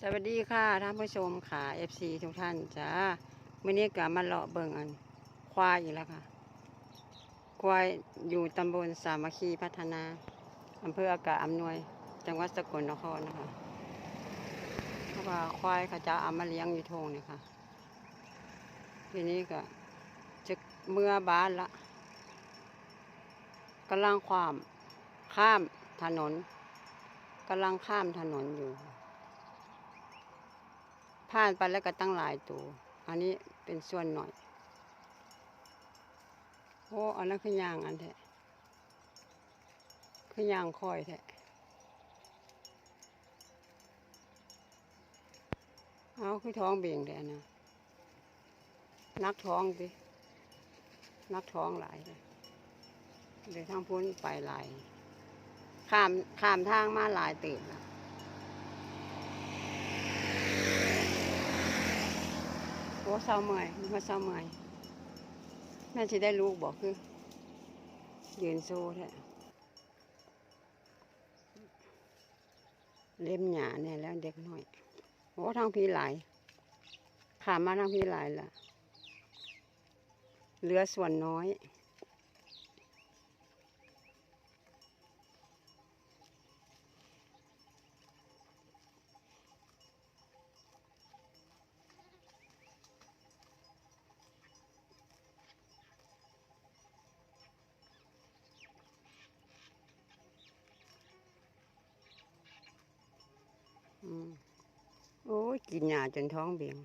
สวัสดีค่ะท่านผู้ชมค่ะ FC ทุกท่านจ้าเมื่อนี้ก็มาเลาะเบิ่งอัน ควายอีกแล้วค่ะ ควายอยู่ตำบลสามัคคีพัฒนาอำเภออากาศอำนวย จังหวัดสกลนครนะคะเพราะว่าควายเขาจะเอามาเลี้ยงอยู่ทงเนี่ยค่ะ ทีนี้ก็จะเมื่อบ้านละกำลังความข้ามถนนกำลังข้ามถนนอยู่ ผ่านไปแล้วก็ตั้งหลายตัว อันนี้เป็นส่วนหน่อย โอ้อันนั้นคือยางอันแท้คือยางคอยแท้เอาคือท้องเบ่งแดนนะนักท้องสินักท้องหลายเลยเดี๋ยวทางพ้นไปหลายข้ามข้ามทางมาหลายตื่นแล้ว โอ้เศร้าเมื่อยมันก็เศร้าเมื่อยแม่จะได้ลูกบอกคือ ยืนโซ่แท้เล่มหยาเนี่ยแล้วเด็กน้อย โอ้ทางพี่หลายขามาทางพี่หลายละเหลือส่วนน้อย โอ้ยกินหยาจนท้องเบี่ยง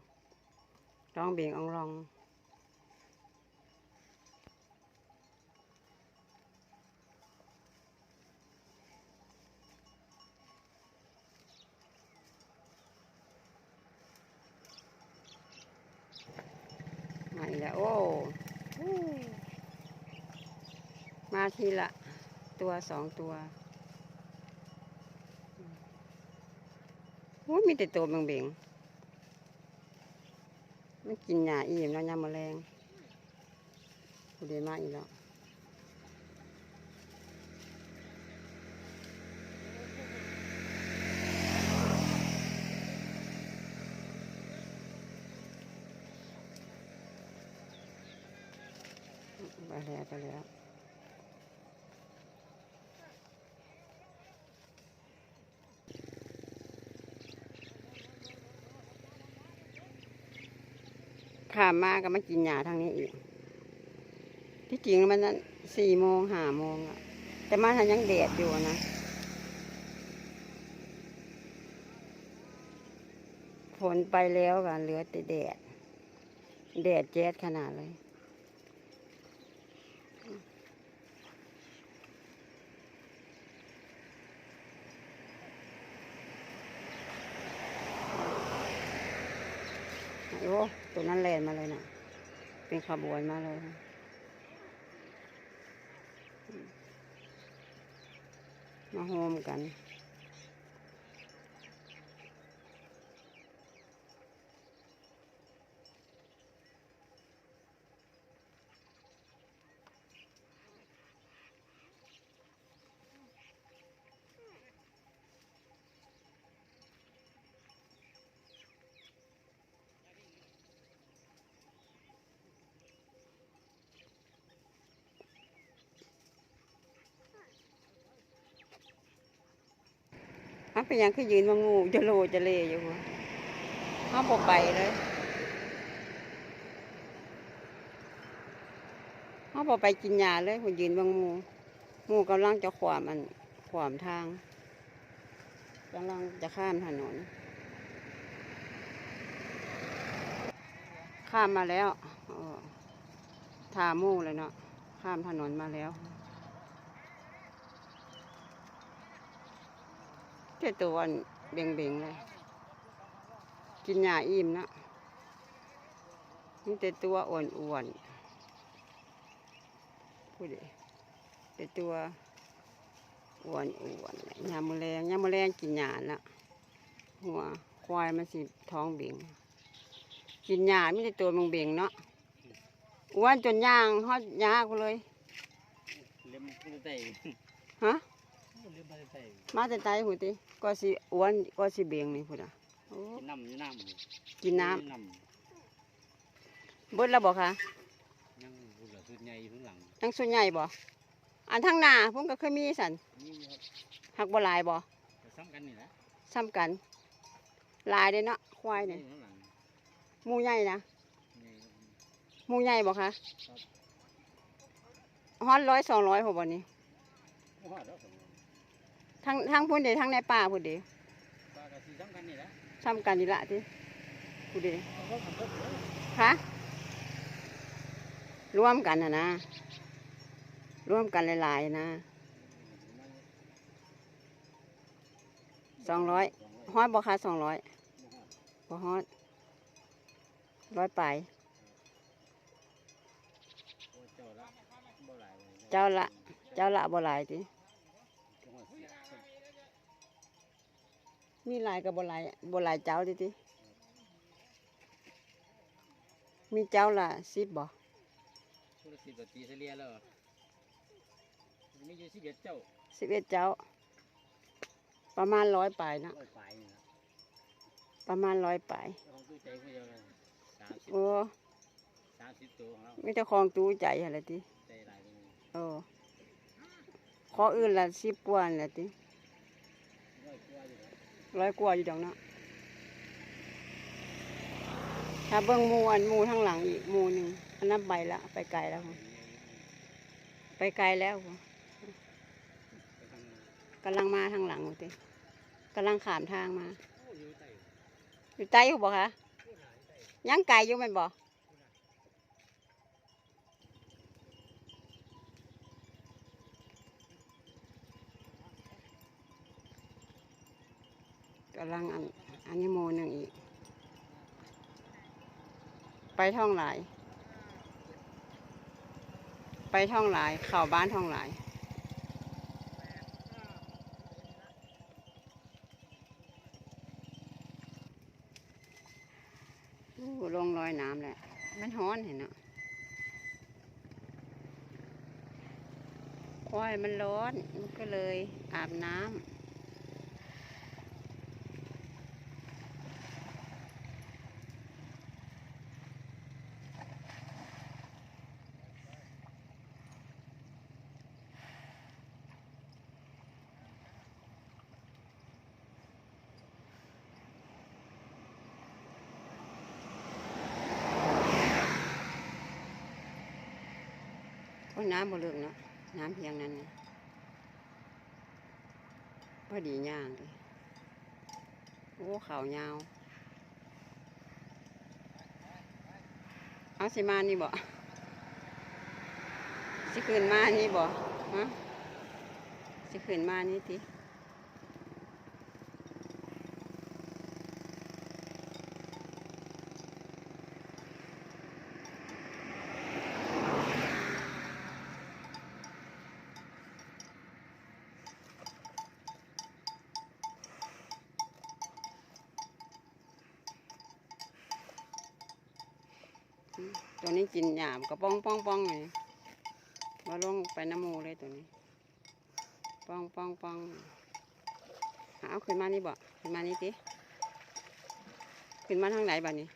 ท้องเบี่ยงอองรองมาอีกแล้วโอ้อู้มาทีละตัวสองตัว อ้มีแต่ตัวเบ่งๆมันกินหญ้าอิ่มแล้วยามแมลงกูเดมาอีกแล้วไปแล้วไปแล้ว ขามมาก็มากินหญ้าทางนี้อีก ที่จริงมันนั้นสี่โมงห้าโมงอะแต่มาทางยังแดดอยู่นะฝนไปแล้วกันเหลือแต่แดด แดดแจ๊ดขนาดเลย โอ้ ตัวนั้นแลนมาเลยนะเป็นขบวนมาเลยนะมาโฮมกัน อันเป็นยังคือยืนมางูจะโลจะเลอยู่หัวห้ามไปเลยห้ามไปกินยาเลยหัวยืนบางงูงูกำลังจะขวามันขวามทางกำลังจะข้ามถนน ข้ามมาแล้วอทามู่เลยเนาะข้ามถนนมาแล้ว แต่ตัวอันเบ่งเบ่งๆเลย กินหญ้าอิ่มนะนี่แต่ตัวอ้วนอ้วนๆพูดดิแต่ตัวอ้วนอ้วนๆยามมแมลงยามมแมลงกินหญ้าละหัวควายมันสิท้องเบ่งกินหญ้าไม่ได้ตัวเบ่งเบ่งๆเนาะอ้วนจนย่างฮอดยากูเลยเลี้ยงมันไต่ฮะเลี้ยง มันไต่มาแต่ใจหูติก็สิอ้วนก็สิเบ่งนี่พูดอะมโอ้กินน้ำอยู่น้ำกินน้น้ำเบิดแล้วบ่คะำยังบุหรี่สุดใหญ่อยู่ข้างหลังยังส่วนใหญ่บ่อันทั้งหน้าผมก็เคยมีสันนี่ครับหักบ่หลายบ่ก็ซ้ำกันนี่แหละซ้ำกันหลายเด้เนาะควายเนี่ยอยู่ข้างหลังหมูใหญ่นะนี่หมูใหญ่บ่คะครับฮอดร้อยสองร้อยผมบ่นี่โอ้โหแล้วผม ทั้งทั้งพุ่นเดทั้งในป่าพุ่นเดปลากระสีซ้ำกันนี่แหละซ้ำกันนี่ละที่พุ่นเดเอาเข้ามาเพิ่มเลยคะรวมกันนะนะรวมกันหลายๆนะสองร้อยฮอดบ่คะสองร้อยบ่ฮอดร้อยไปลายโอ้เจ้าละบ่หลายเลยเจ้าละเจ้าละบ่หลายติ มีหลายกับบ่หลายบ่หลายเจ้าติติมีเจ้าละสิบบ่ธุรกิจตีเฉลี่ยแล้วมีอยู่สิบเอ็ดเจ้าสิบเอ็ดเจ้า ประมาณร้อยปลายเนาะร้อยปลายนี่นะประมาณร้อยปลายเจ้าของตู้ใจเขาเดียวเลยสามสิบโอ้สามสิบตัวของเรามีเจ้าของตู้ใจอะไรติใจหลายเลยโอ้ขออื่นละสิบกว่านั่นแหละติ ร้อยกว่าอยู่แล้วร้อยู่ดอกเนาะถ้าเบิ้งมูอันมูทั้งหลังอีกมูหนึ่งอันนั้นไปละไปไกลแล้วค่ะไปไกลแล้วค่ะไปทางกำลังมาทางหลังติกำลังขามทางมา อยู่ใต้อยู่บอกคะยังไกลอยู่แมันบอกำลังอันอันนี้โมหนึ่งอีก ไปท่องหลาย ไปท่องหลาย เข้าบ้านท่องหลายอู้ลงรอยน้ำแหละมันฮ้อนเห็นเนาะควายมันร้อน มันก็เลยอาบน้ำ น้ำบ่เลือกเนาะน้ำเพียงนั้นพอดีย่างเลยโอ้ขาวยาว เอาสิมานี่บ่สิขึ้นมานี่บ่ฮะสิขึ้นมานี่ติ ตัวนี้กินหยามก็ป้องป้องป้องเลยมาลงไปน้ำมูเลยตัวนี้ ป้องป้องป้องเอาขึ้นมานี่บ่ขึ้นมานี่ติขึ้นมาทางไหนบ้านี้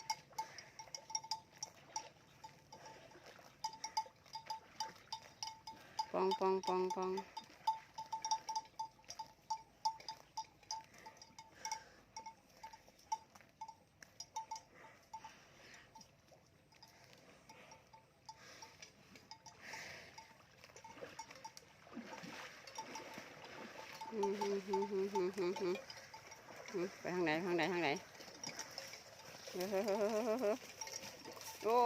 ป้องป้องป้องป้องอืมฮึ่มฮึ่มฮึ่มฮึ่มฮึ่มฮึ่มฮึ่มไปทางไหนทางไหนทางไหนเฮ้อเฮ้อเฮ้อเฮ้อเฮ้อเฮ้อ โอ้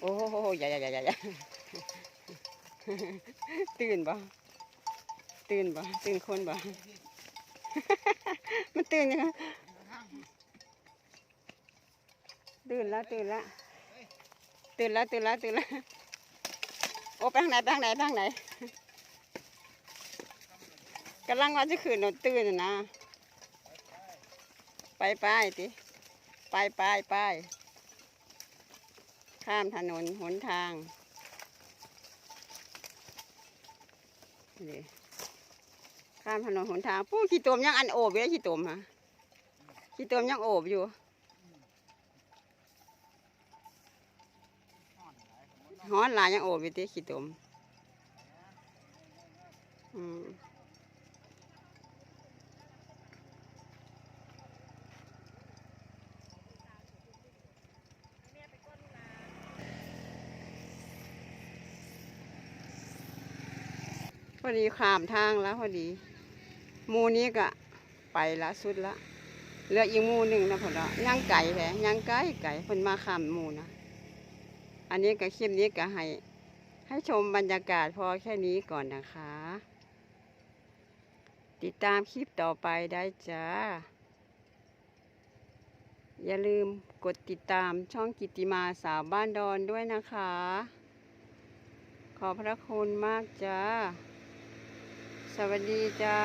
โอ้โหอย่าอย่าอย่าอย่าอย่าตื่นบ่ตื่นบ่ตื่นคนบ่มันตื่นยังตื่นแล้วตื่นแล้วตื่นแล้วตื่นแล้วตื่นแล้วโอ้ไปทางไหนไปทางไหนไปทางไหนกำลังว่าจะขืนนตื่นน่นะไปไปติ ไปไปไปข้ามถนนหนทางนี่ข้ามถนนหนทางปู้ขี้ตมยังอันโอบอยู่ขี้ตมฮะขี้ตมยังโอบอยู่ฮ้อนหลายยังโอบอยู่ติขี้ตมอืมพ อดีขามทางแล้วพอดีมูนี้ก็ไปละสุดละเหลืออีกมูหนึ่งนะพอละย่างไก่แหละย่างไก่ไก่เพิ่นมาขามมูนะอันนี้ก็คลิปนี้ก็ให้ ให้ชมบรรยากาศพอแค่นี้ก่อนนะคะ ติดตามคลิปต่อไปได้จ้า อย่าลืมกดติดตามช่องกิติมาสาวบ้านดอนด้วยนะคะ ขอพระคุณมากจ้า สวัสดีจ้า